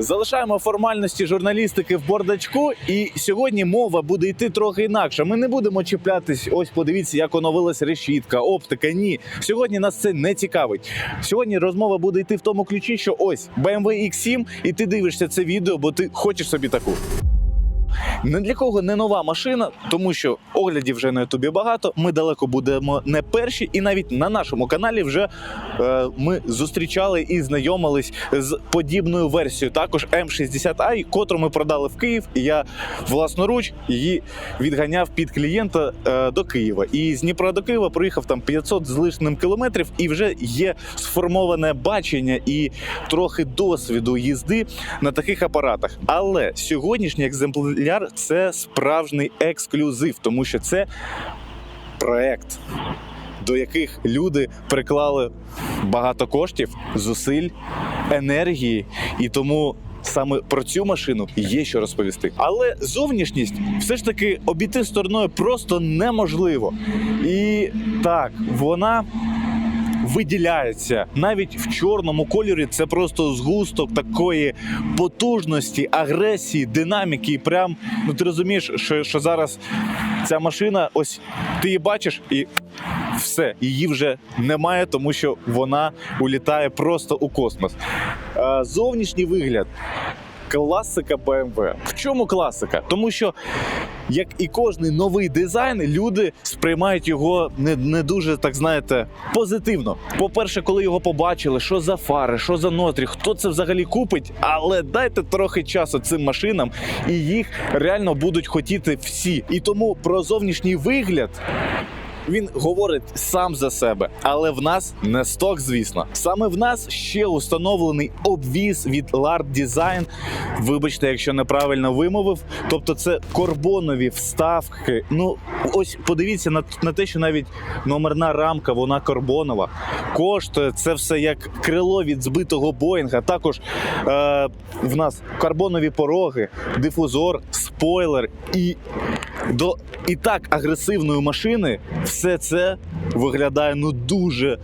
Залишаємо формальності журналістики в бардачку, і сьогодні мова буде йти трохи інакше. Ми не будемо чіплятись. Ось подивіться, як оновилась решітка, оптика. Ні, сьогодні нас це не цікавить. Сьогодні розмова буде йти в тому ключі, що ось BMW X7, і ти дивишся це відео, бо ти хочеш собі таку. Не для кого не нова машина, тому що оглядів вже на Ютубі багато. Ми далеко будемо не перші, і навіть на нашому каналі вже е, ми зустрічали і знайомились з подібною версією. Також М60i, котру ми продали в Київ. І я власноруч її відганяв під клієнта е, до Києва. І з Дніпра до Києва проїхав там 500 з лишним кілометрів, і вже є сформоване бачення і трохи досвіду їзди на таких апаратах. Але сьогоднішній екземпляр це справжній ексклюзив, тому що це проект, до яких люди приклали багато коштів, зусиль, енергії, і тому. Саме про цю машину є що розповісти. Але зовнішність все ж таки обійти стороною просто неможливо. І так, вона виділяється навіть в чорному кольорі. Це просто згусток такої потужності, агресії, динаміки. І прям ну ти розумієш, що, що зараз ця машина, ось ти її бачиш і. Все, її вже немає, тому що вона улітає просто у космос. Е, Зовнішній вигляд. Класика BMW. В чому класика? Тому що, як і кожний новий дизайн, люди сприймають його не, не дуже, так знаєте, позитивно. По-перше, коли його побачили, що за фари, що за нотрі, хто це взагалі купить. Але дайте трохи часу цим машинам, і їх реально будуть хотіти всі. І тому про зовнішній вигляд він говорить сам за себе, але в нас не сток, звісно. Саме в нас ще установлений обвіз від Lard Design. Вибачте, якщо неправильно вимовив. Тобто, це карбонові вставки. Ну, ось подивіться на, на те, що навіть номерна рамка, вона карбонова. Коштує це все як крило від збитого Боїнга. Також е, в нас карбонові пороги, дифузор, спойлер і до і так агресивної машини все це виглядає ну дуже.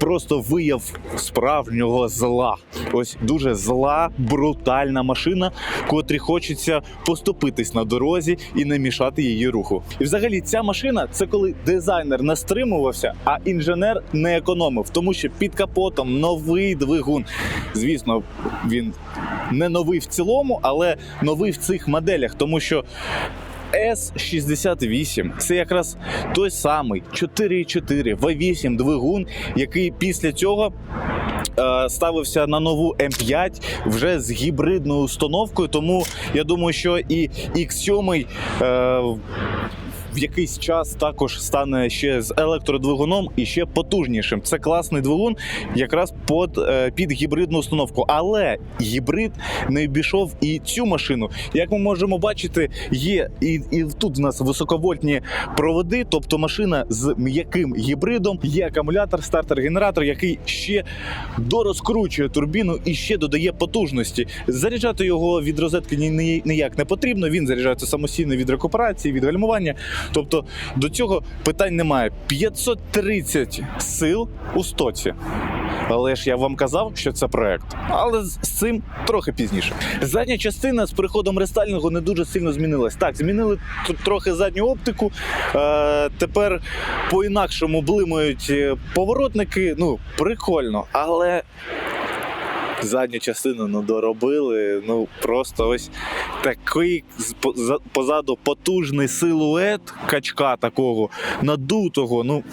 Просто вияв справжнього зла. Ось дуже зла, брутальна машина, котрі хочеться поступитись на дорозі і не мішати її руху. І взагалі ця машина це коли дизайнер не стримувався, а інженер не економив, тому що під капотом новий двигун. Звісно, він не новий в цілому, але новий в цих моделях, тому що S68 це якраз той самий 4.4 V8 двигун, який після цього е, ставився на нову М5 вже з гібридною установкою. Тому я думаю, що і X7 е, в якийсь час також стане ще з електродвигуном і ще потужнішим. Це класний двигун, якраз під, е, під гібридну установку. Але гібрид не обійшов і цю машину. Як ми можемо бачити, є і, і тут в нас високовольтні проводи, тобто машина з м'яким гібридом, є акумулятор, стартер, генератор, який ще дорозкручує турбіну і ще додає потужності. Заряджати його від розетки ні- ніяк не потрібно. Він заряджається самостійно від рекуперації, від гальмування. Тобто до цього питань немає. 530 сил у стоці. Але ж я вам казав, що це проект. Але з цим трохи пізніше. Задня частина з приходом рестайлінгу не дуже сильно змінилась. Так, змінили трохи задню оптику. Е, тепер по-інакшому блимають е, поворотники. Ну, прикольно, але. Задню частину ну, доробили. Ну просто ось такий позаду потужний силует качка такого надутого. Ну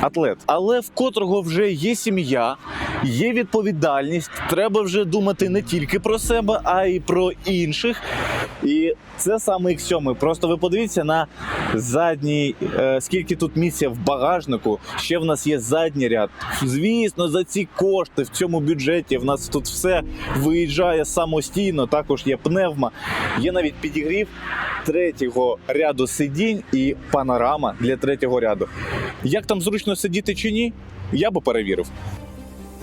атлет. Але в котрого вже є сім'я, є відповідальність. Треба вже думати не тільки про себе, а й про інших. І це саме X7. Просто ви подивіться на задній, е, скільки тут місця в багажнику. Ще в нас є задній ряд. Звісно, за ці кошти в цьому бюджеті в нас тут все виїжджає самостійно. Також є пневма, є навіть підігрів третього ряду сидінь і панорама для третього ряду. Як там зручно сидіти чи ні, я би перевірив.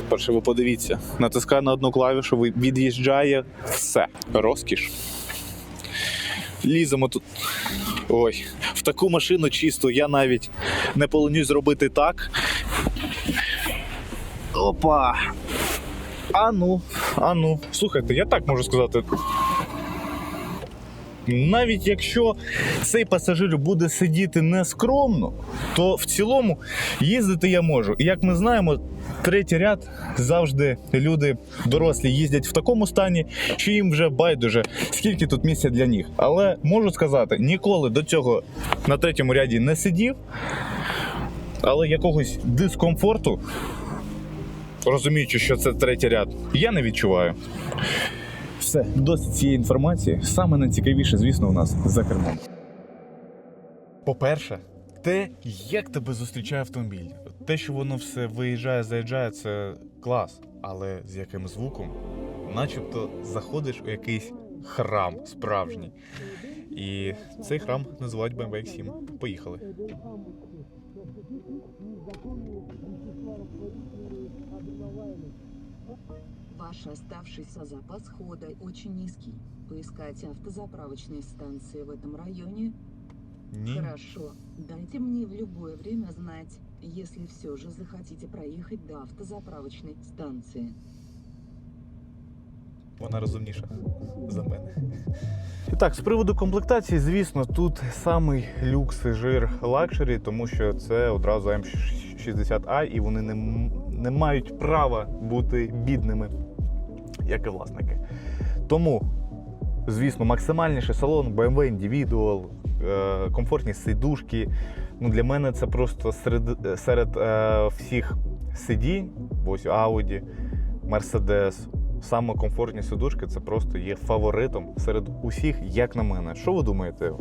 Перше, ви подивіться, натискаю на одну клавішу, від'їжджає все. Розкіш. Ліземо тут. Ой, в таку машину чисту я навіть не поленюсь зробити так. Опа! А ну, а ну. Слухайте, я так можу сказати. Навіть якщо цей пасажир буде сидіти нескромно, то в цілому їздити я можу. І як ми знаємо, третій ряд завжди люди дорослі їздять в такому стані, що їм вже байдуже, скільки тут місця для ніг. Але можу сказати, ніколи до цього на третьому ряді не сидів, але якогось дискомфорту, розуміючи, що це третій ряд, я не відчуваю. Все, досить цієї інформації. Саме найцікавіше, звісно, у нас за кермом. По-перше, те, як тебе зустрічає автомобіль. Те, що воно все виїжджає, заїжджає, це клас. Але з яким звуком, начебто заходиш у якийсь храм справжній. І цей храм називають BMW X7. Поїхали. Ваш оставшийся запас хода очень низкий. Поискать автозаправочные станции в этом районе? Ні. Хорошо. Дайте мне в любое время знать, если все же захотите проехать до автозаправочной станции. Вона розумніша за мене. І так, з приводу комплектації, звісно, тут самий люкс і жир лакшері, тому що це одразу М60i, і вони не, не мають права бути бідними, як і власники. Тому, звісно, максимальніший салон BMW Individual, е, комфортні сидушки. Ну, для мене це просто серед, серед е, всіх сидінь, ось Audi, Mercedes, саме комфортні сидушки це просто є фаворитом серед усіх, як на мене. Що ви думаєте?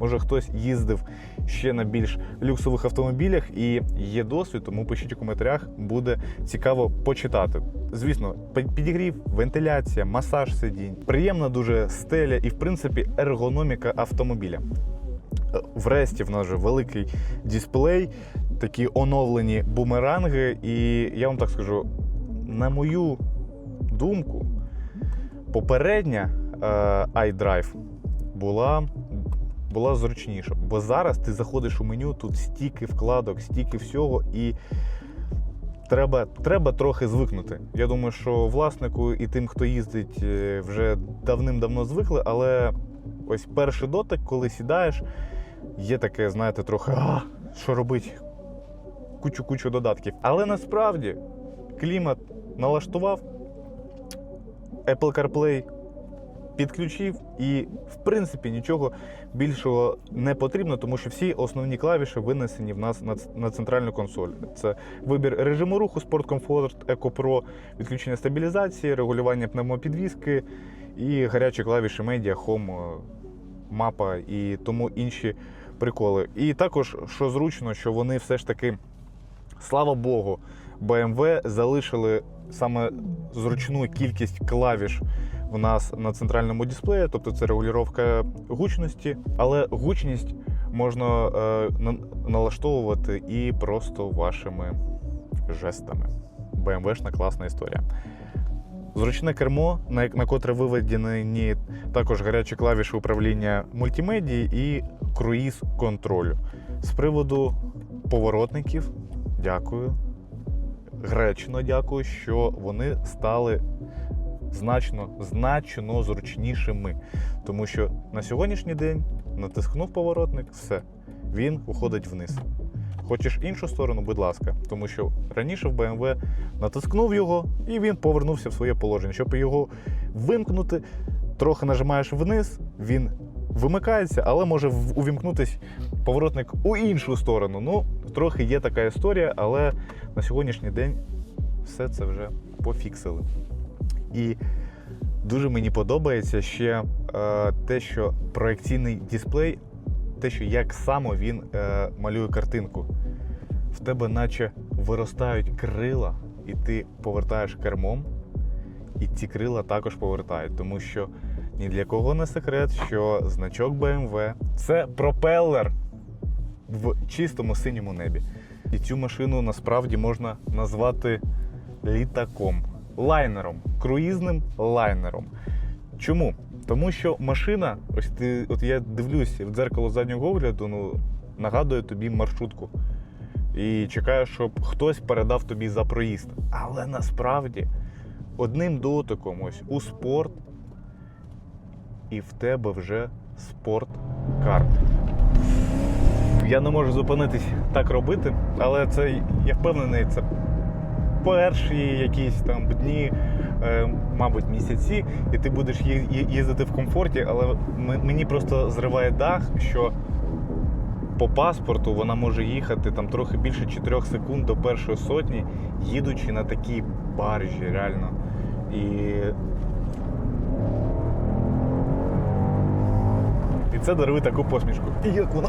Може хтось їздив ще на більш люксових автомобілях і є досвід, тому пишіть у коментарях, буде цікаво почитати. Звісно, підігрів, вентиляція, масаж сидінь, приємна дуже стеля і, в принципі, ергономіка автомобіля. Е, Врешті в нас вже великий дисплей, такі оновлені бумеранги, і я вам так скажу, на мою думку, попередня е, iDrive була, була зручніша. Бо зараз ти заходиш у меню, тут стільки вкладок, стільки всього, і треба, треба трохи звикнути. Я думаю, що власнику і тим, хто їздить, е, вже давним-давно звикли, але ось перший дотик, коли сідаєш, є таке, знаєте, трохи а, що робить? Кучу-кучу додатків. Але насправді клімат налаштував, Apple CarPlay підключив, і в принципі нічого більшого не потрібно, тому що всі основні клавіші винесені в нас на, центральну консоль. Це вибір режиму руху, Sport Comfort, Eco Pro, відключення стабілізації, регулювання пневмопідвіски і гарячі клавіші Media, Home, мапа і тому інші приколи. І також, що зручно, що вони все ж таки, слава Богу, BMW залишили саме зручну кількість клавіш в нас на центральному дисплеї, тобто це регулювання гучності, але гучність можна е, на- налаштовувати і просто вашими жестами. BMW-шна класна історія. Зручне кермо, на, на котре виведені також гарячі клавіші управління мультимедії і круїз контролю. З приводу поворотників, дякую. Гречно дякую, що вони стали значно, значно зручнішими. Тому що на сьогоднішній день натискнув поворотник, все, він уходить вниз. Хочеш іншу сторону, будь ласка, тому що раніше в BMW натискнув його і він повернувся в своє положення. Щоб його вимкнути, трохи нажимаєш вниз, він вимикається, але може увімкнутись поворотник у іншу сторону. Ну, трохи є така історія, але на сьогоднішній день все це вже пофіксили. І дуже мені подобається ще е, те, що проекційний дисплей, те, що як само він е, малює картинку. В тебе наче виростають крила, і ти повертаєш кермом, і ці крила також повертають, тому що ні для кого не секрет, що значок BMW це пропелер в чистому синьому небі. І цю машину насправді можна назвати літаком, лайнером, круїзним лайнером. Чому? Тому що машина, ось ти, от я дивлюсь в дзеркало заднього огляду, ну нагадує тобі маршрутку. І чекаю, щоб хтось передав тобі за проїзд. Але насправді одним дотиком ось у спорт, і в тебе вже спорткар. Я не можу зупинитись так робити, але це я впевнений, це перші якісь там дні, е, мабуть, місяці, і ти будеш їздити в комфорті, але мені просто зриває дах, що по паспорту вона може їхати там трохи більше 4 секунд до першої сотні, їдучи на такій баржі, реально. І. І це дарує таку посмішку. І як вона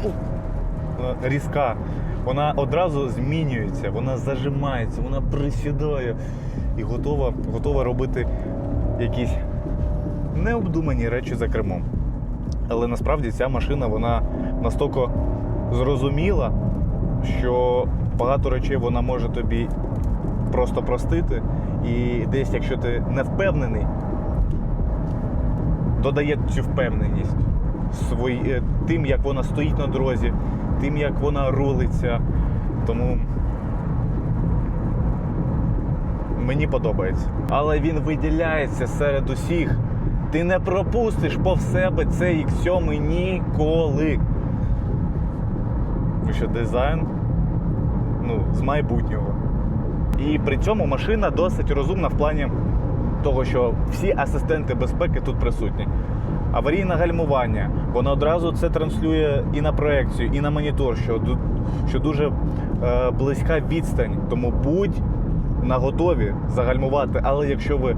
різка. Вона одразу змінюється, вона зажимається, вона присідає і готова, готова робити якісь необдумані речі за кермом. Але насправді ця машина вона настільки зрозуміла, що багато речей вона може тобі просто простити. І десь, якщо ти не впевнений, додає цю впевненість свої, е, тим, як вона стоїть на дорозі, тим, як вона рулиться. Тому мені подобається. Але він виділяється серед усіх. Ти не пропустиш повз себе цей X7 ніколи. Тому що дизайн ну, з майбутнього. І при цьому машина досить розумна в плані того, що всі асистенти безпеки тут присутні. Аварійне гальмування, воно одразу це транслює і на проекцію, і на монітор, що, що дуже е, близька відстань. Тому будь наготові загальмувати. Але якщо ви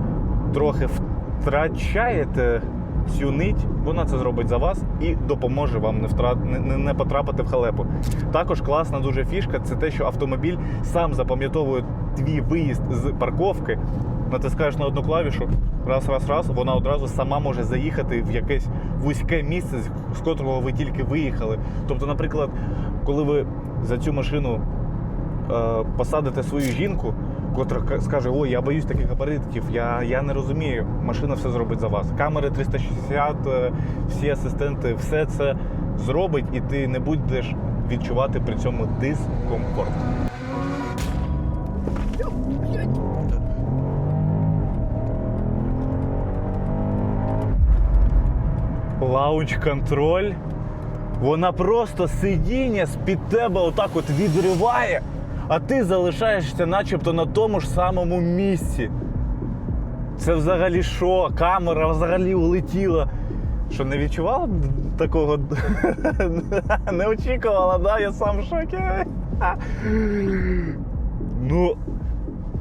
трохи втрачаєте цю нить, вона це зробить за вас і допоможе вам не, втрат... не, не- потрапити в халепу. Також класна дуже фішка це те, що автомобіль сам запам'ятовує твій виїзд з парковки. Натискаєш на одну клавішу, раз, раз, раз, вона одразу сама може заїхати в якесь вузьке місце, з- котрого ви тільки виїхали. Тобто, наприклад, коли ви за цю машину е, посадите свою жінку, котра скаже: Ой, я боюсь таких габаритів, я, я не розумію, машина все зробить за вас. Камери 360, е, всі асистенти, все це зробить, і ти не будеш відчувати при цьому дискомфорт. Лаунч-контроль. Вона просто сидіння з-під тебе отак от відриває, а ти залишаєшся начебто на тому ж самому місці. Це взагалі що? Камера взагалі улетіла. Що не відчувала такого? не очікувала, да? Я сам в шокі. ну,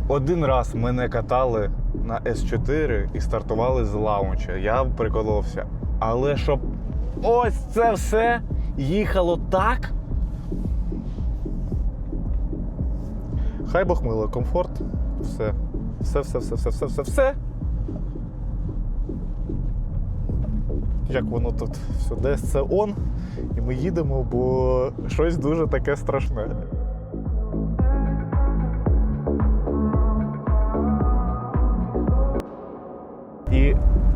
один раз мене катали на С4 і стартували з лаунча. Я приколовся. Але щоб ось це все їхало так. Хай Бог мило, комфорт. Все. Все, все, все, все, все, все, все. Як воно тут все десь це он, і ми їдемо, бо щось дуже таке страшне.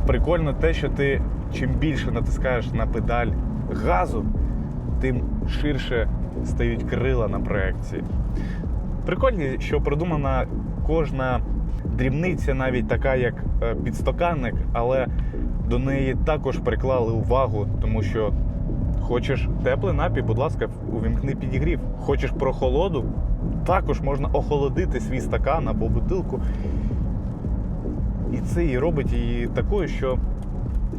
Прикольно те, що ти чим більше натискаєш на педаль газу, тим ширше стають крила на проекції. Прикольно, що продумана кожна дрібниця, навіть така, як е, підстаканник, але до неї також приклали увагу, тому що хочеш теплий напій, будь ласка, увімкни підігрів. Хочеш прохолоду, також можна охолодити свій стакан або бутилку. І це і робить її такою, що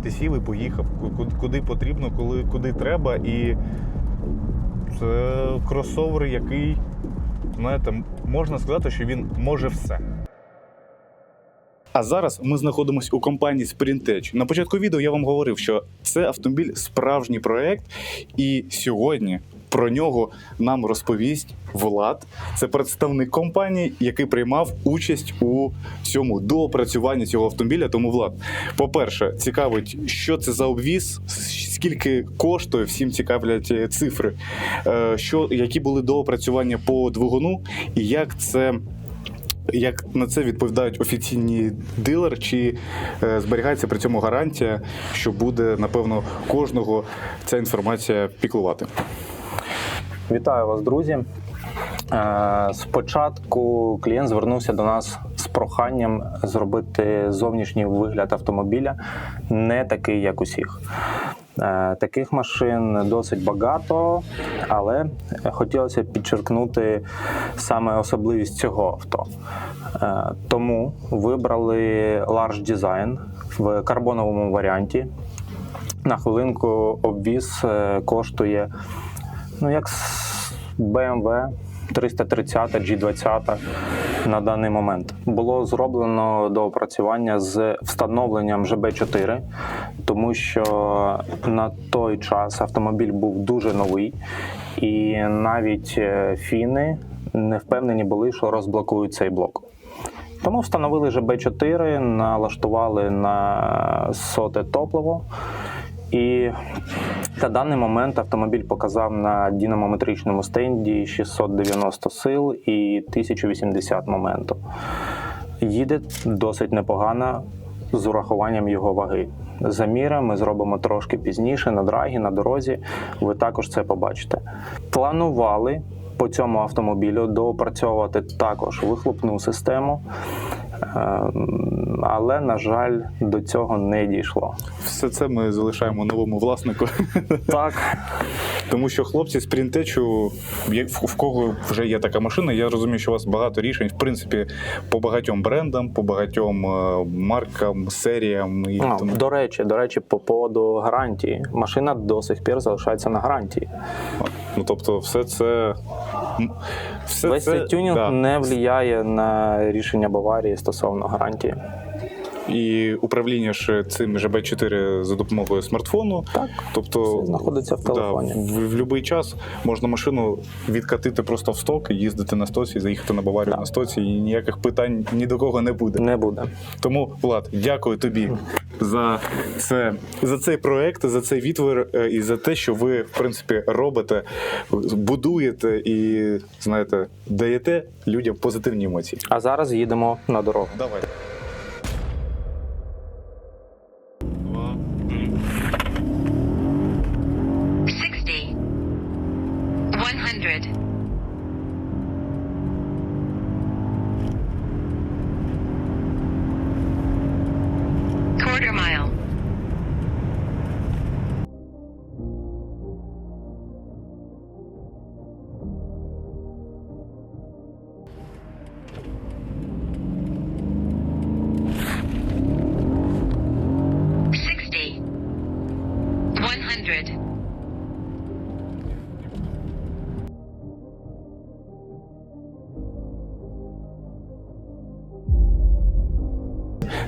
ти сів і поїхав ку- ку- куди потрібно, коли, куди треба. І це кросовер, який, знаєте, можна сказати, що він може все. А зараз ми знаходимося у компанії Sprintech. На початку відео я вам говорив, що це автомобіль справжній проект, і сьогодні про нього нам розповість Влад. Це представник компанії, який приймав участь у цьому доопрацюванні цього автомобіля. Тому Влад, по-перше, цікавить, що це за обвіз, скільки коштує, всім цікавлять е, цифри, е, що які були доопрацювання по двигуну, і як це. Як на це відповідають офіційні дилер, чи е, зберігається при цьому гарантія, що буде напевно кожного ця інформація піклувати? Вітаю вас, друзі. Е, Спочатку клієнт звернувся до нас з проханням зробити зовнішній вигляд автомобіля не такий, як усіх. Е, Таких машин досить багато, але хотілося підчеркнути саме особливість цього авто. Е, Тому вибрали Large Design в карбоновому варіанті. На хвилинку обвіз коштує ну, як BMW 330 G20 на даний момент. Було зроблено доопрацювання з встановленням ЖБ4, тому що на той час автомобіль був дуже новий, і навіть е, фіни не впевнені були, що розблокують цей блок. Тому встановили ЖБ4, налаштували на соте топливо. І на даний момент автомобіль показав на динамометричному стенді 690 сил і 1080 моменту. Їде досить непогано з урахуванням його ваги. Заміри ми зробимо трошки пізніше на драгі, на дорозі. Ви також це побачите. Планували по цьому автомобілю доопрацьовувати також вихлопну систему, але, на жаль, до цього не дійшло. Все це ми залишаємо новому власнику. Так, Тому що хлопці з Прінтечу, в кого вже є така машина, я розумію, що у вас багато рішень, в принципі, по багатьом брендам, по багатьом е, маркам, серіям і А, тому. до речі, до речі, по поводу гарантії. Машина до сих пір залишається на гарантії. Ну тобто, все це. Все Весь це, цей тюнінг да. не впливає на рішення Баварії стосовно гарантії. І управління ж цим ЖБ4 за допомогою смартфону. Так, Тобто Все знаходиться в телефоні. Да, в, в будь-який час можна машину відкатити просто в сток, їздити на стоці, заїхати на Баварію Да. на стоці, і ніяких питань ні до кого не буде. не буде. Тому, Влад, дякую тобі за це за цей проект, за цей відвір е, і за те, що ви в принципі робите, будуєте і знаєте, даєте людям позитивні емоції. А зараз їдемо на дорогу. Давай.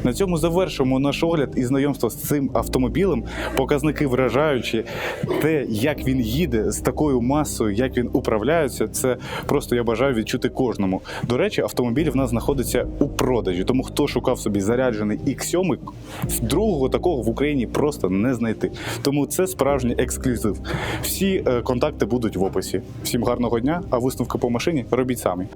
На цьому завершимо наш огляд і знайомство з цим автомобілем. Показники вражаючі. Те, як він їде з такою масою, як він управляється, це просто я бажаю відчути кожному. До речі, автомобіль в нас знаходиться у продажі. Тому хто шукав собі заряджений X7, другого такого в Україні просто не знайти. Тому це справжній ексклюзив. Всі е, контакти будуть в описі. Всім гарного дня, а висновки по машині робіть самі.